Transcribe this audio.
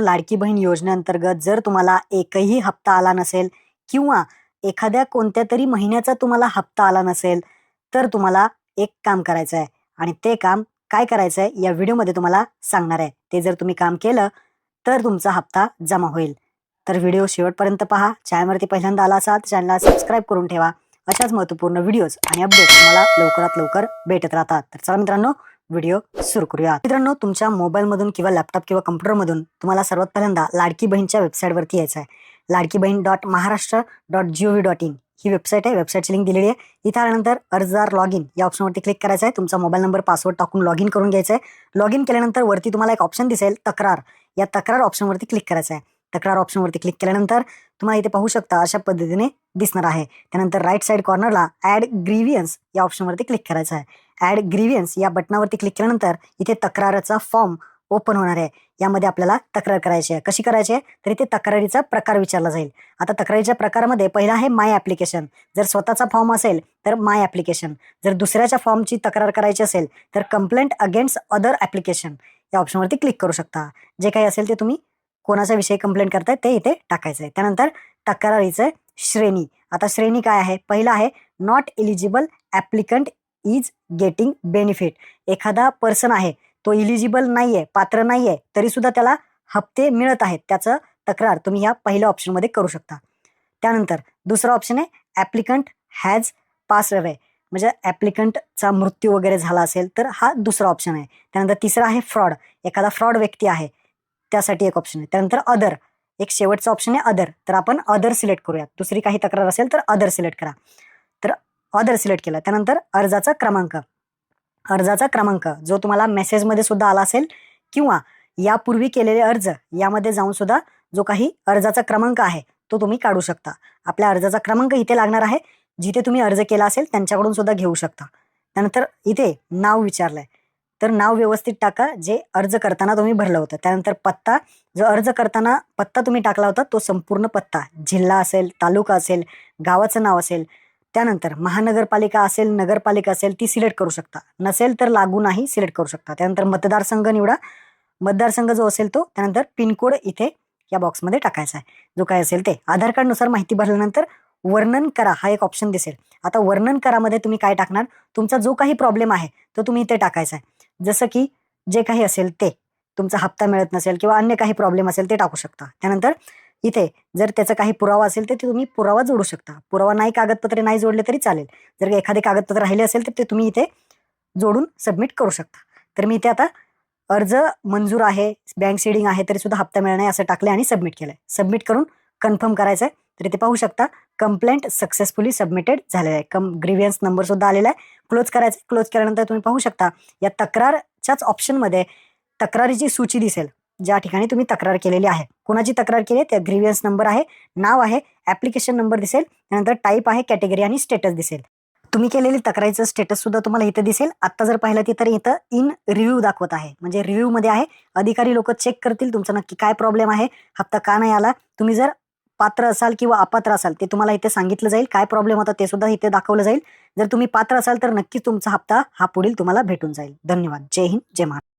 लाडकी बहीण योजनेअंतर्गत जर तुम्हाला एकही हप्ता आला नसेल किंवा एखाद्या कोणत्या तरी महिन्याचा तुम्हाला हप्ता आला नसेल तर तुम्हाला एक काम करायचं आहे आणि ते काम काय करायचं आहे या व्हिडिओमध्ये तुम्हाला सांगणार आहे. ते जर तुम्ही काम केलं तर तुमचा हप्ता जमा होईल. तर व्हिडिओ शेवटपर्यंत पहा. चॅनलवरती पहिल्यांदा आला असाल चॅनलला सबस्क्राईब करून ठेवा. अशाच महत्त्वपूर्ण व्हिडिओज आणि अपडेट तुम्हाला लवकरात लवकर भेटत राहतात. तर चला मित्रांनो व्हिडिओ सुरू करूया मित्रांनो तुमच्या मोबाईलमधून किंवा लॅपटॉप किंवा कम्प्युटरमधून तुम्हाला सर्वात पहिल्यांदा लाडकी बहीणच्या वेबसाईटवरती यायचं आहे Ladki Bahin dot Maharashtra dot G O V dot in he website आहे. वेबसाईटची लिंक दिलेली आहे. इथं आल्यानंतर अर्जदार लॉग इन या ऑप्शनवरती क्लिक करायचं आहे तुमचा मोबाईल नंबर पासवर्ड टाकून लॉग इन करून घ्यायचं आहे लॉग इन केल्यानंतर वरती तुम्हाला एक ऑप्शन दिसेल तक्रार. या तक्रार ऑप्शनवरती क्लिक करायचं आहे तक्रार ऑप्शनवरती क्लिक केल्यानंतर तुम्हाला इथे पाहू शकता अशा पद्धतीने दिसणार आहे. त्यानंतर राईट साईड कॉर्नरला ॲड ग्रीवियन्स या ऑप्शनवरती क्लिक करायचं आहे. ॲड ग्रीवियन्स या बटनावरती क्लिक केल्यानंतर इथे तक्राराचा फॉर्म ओपन होणार आहे. यामध्ये आपल्याला तक्रार करायची आहे. कशी करायची आहे? तर इथे तक्रारीचा प्रकार विचारला जाईल. आता तक्रारीच्या प्रकारामध्ये पहिला आहे माय ॲप्लिकेशन जर स्वतःचा फॉर्म असेल तर माय ॲप्लिकेशन जर दुसऱ्याच्या फॉर्मची तक्रार करायची असेल तर कंप्लेंट अगेन्स्ट अदर ॲप्लिकेशन या ऑप्शनवरती क्लिक करू शकता. जे काही असेल ते तुम्ही कोणाचा विषय कंप्लेंट करताय ते इथे टाकायचं आहे त्यानंतर तक्रारीचं श्रेणी. आता श्रेणी काय आहे? पहिला आहे not eligible applicant is getting benefit एखादा पर्सन आहे तो इलिजिबल नाही आहे पात्र नाही आहे तरी सुद्धा त्याला हप्ते मिळत आहेत. त्याचं तक्रार तुम्ही ह्या पहिल्या ऑप्शनमध्ये करू शकता. त्यानंतर दुसरा ऑप्शन आहे ॲप्लिकंट हॅज पास अवे म्हणजे ॲप्लिकंटचा मृत्यू वगैरे झाला असेल तर हा दुसरा ऑप्शन आहे. त्यानंतर तिसरा आहे फ्रॉड एखादा फ्रॉड व्यक्ती आहे त्यासाठी एक ऑप्शन आहे. त्यानंतर अदर एक शेवटचा ऑप्शन आहे अदर तर आपण अदर सिलेक्ट करूयात. दुसरी काही तक्रार असेल तर अदर सिलेक्ट करा. तर अदर सिलेक्ट केला. त्यानंतर अर्जाचा क्रमांक. अर्जाचा क्रमांक जो तुम्हाला मेसेजमध्ये सुद्धा आला असेल किंवा यापूर्वी केलेले अर्ज यामध्ये जाऊन सुद्धा जो काही अर्जाचा क्रमांक आहे तो तुम्ही काढू शकता. आपल्या अर्जाचा क्रमांक इथे लागणार आहे. जिथे तुम्ही अर्ज केला असेल त्यांच्याकडून सुद्धा घेऊ शकता. त्यानंतर इथे नाव विचारलंय. तर नाव व्यवस्थित टाका जे अर्ज करताना तुम्ही भरलं होतं. त्यानंतर पत्ता जो अर्ज करताना पत्ता तुम्ही टाकला होता तो संपूर्ण पत्ता जिल्हा असेल तालुका असेल गावाचं नाव असेल त्यानंतर महानगरपालिका असेल नगरपालिका असेल ती सिलेक्ट करू शकता. नसेल तर लागू नाही सिलेक्ट करू शकता. त्यानंतर मतदारसंघ निवडा. मतदारसंघ जो असेल तो त्यानंतर पिनकोड इथे या बॉक्समध्ये टाकायचा आहे. जो काय असेल ते. आधार कार्डनुसार माहिती भरल्यानंतर वर्णन करा हा एक ऑप्शन दिसेल. आता वर्णन करामध्ये तुम्ही काय टाकणार? तुमचा जो काही प्रॉब्लेम आहे तो तुम्ही इथे टाकायचा आहे. जसं की जे काही असेल ते तुमचा हप्ता मिळत नसेल किंवा अन्य काही प्रॉब्लेम असेल ते टाकू शकता. त्यानंतर इथे जर त्याचा काही पुरावा असेल तर ते तुम्ही पुरावा जोडू शकता. पुरावा नाही कागदपत्रे नाही जोडले तरी चालेल. जर एखादे कागदपत्र राहिले असेल तर ते तुम्ही इथे जोडून सबमिट करू शकता. तर मी इथे आता अर्ज मंजूर आहे बँक सीडिंग आहे तरी सुद्धा हप्ता मिळणार असं टाकले आणि सबमिट केलंय. सबमिट करून कन्फर्म करायचं आहे तर इथे पाहू शकता. कंप्लेंट सक्सेसफुली सबमिटेड झालेलं आहे. कम ग्रीव्हियन्स नंबर सुद्धा आलेला आहे. क्लोज करायचं क्लोज केल्यानंतर तुम्ही पाहू शकता या तक्रारच्याच ऑप्शनमध्ये तक्रारीची सूची दिसेल. ज्या ठिकाणी तुम्ही तक्रार केलेली आहे. कोणाची तक्रार केली आहे? त्या ग्रीवियन्स नंबर आहे नाव आहे ॲप्लिकेशन नंबर दिसेल त्यानंतर टाईप आहे कॅटेगरी आणि स्टेटस दिसेल. तुम्ही केलेली तक्रारीचं स्टेटस सुद्धा तुम्हाला इथं दिसेल. आत्ता जर पाहिलं ती तर इथं इन रिव्ह्यू दाखवत आहे. म्हणजे रिव्ह्यू मध्ये आहे. अधिकारी लोक चेक करतील तुमचा नक्की काय प्रॉब्लेम आहे. हप्ता का नाही आला? तुम्ही जर पात्र असाल किंवा अपात्र असाल ते तुम्हाला इथे सांगितलं जाईल. काय प्रॉब्लेम होता ते सुद्धा इथे दाखवलं जाईल. जर तुम्ही पात्र असाल तर नक्कीच तुमचा हप्ता हा पुढील तुम्हाला भेटून जाईल. धन्यवाद. जय हिंद जय महाराष्ट्र.